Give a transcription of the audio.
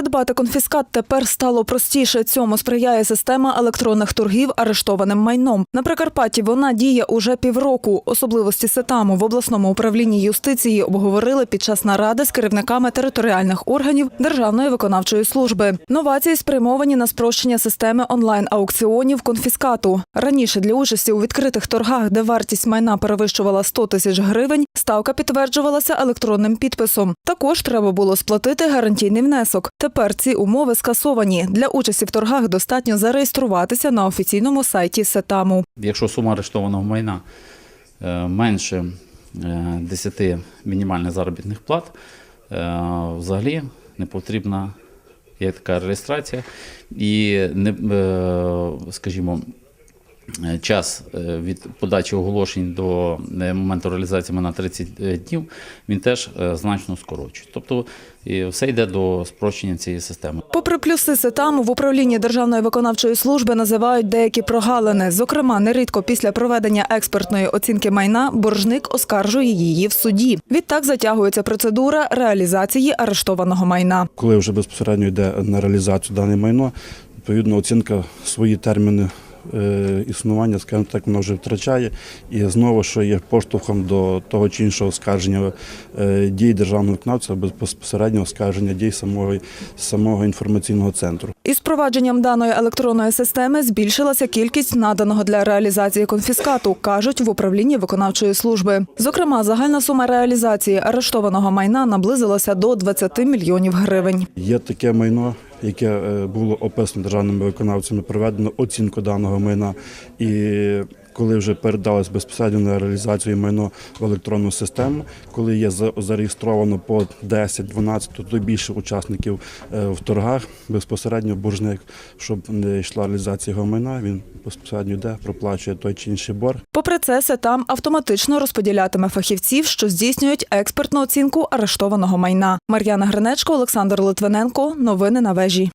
Придбати конфіскат тепер стало простіше. Цьому сприяє система електронних торгів арештованим майном. На Прикарпатті вона діє уже півроку. Особливості сетаму в обласному управлінні юстиції обговорили під час наради з керівниками територіальних органів Державної виконавчої служби. Новації спрямовані на спрощення системи онлайн-аукціонів конфіскату. Раніше для участі у відкритих торгах, де вартість майна перевищувала 100 тисяч гривень, ставка підтверджувалася електронним підписом. Також треба було сплатити гарантійний внесок. Тепер ці умови скасовані. Для участі в торгах достатньо зареєструватися на офіційному сайті Сетаму. Якщо сума арештованого майна е, менше е, 10 мінімальних заробітних плат, е, взагалі не потрібна є така реєстрація. І не, е, скажімо, е, час е, від подачі оголошень до е, моменту реалізації майна 30 днів, він теж е, значно скорочує. Тобто все йде до спрощення цієї системи. Попри плюси Сетаму, в управлінні Державної виконавчої служби називають деякі прогалини. Зокрема, нерідко після проведення експертної оцінки майна боржник оскаржує її в суді. Відтак затягується процедура реалізації арештованого майна. коли вже безпосередньо йде на реалізацію дане майно, відповідно оцінка свої терміни е, існування, скажімо так, воно вже втрачає. І знову, що є поштовхом до того чи іншого оскарження е, дій державного виконавця, або безпосереднього оскарження дій самого, самого інформаційного центру. Із впровадженням даної електронної системи збільшилася кількість наданого для реалізації конфіскату, кажуть в управлінні виконавчої служби. Зокрема, загальна сума реалізації арештованого майна наблизилася до 20 мільйонів гривень. Є таке майно, яке е, було описано державними виконавцями, проведено оцінку даного майна. І коли вже передалось безпосередньо на реалізацію майно в електронну систему, коли є за- зареєстровано по 10-12, то більше учасників е, в торгах, безпосередньо боржник, щоб не йшла реалізація його майна, він безпосередньо йде, проплачує той чи інший борг. Попри це, Сетам автоматично розподілятиме фахівців, що здійснюють експертну оцінку арештованого майна. Мар'яна Гринечко, Олександр Литвиненко. Новини на вежі.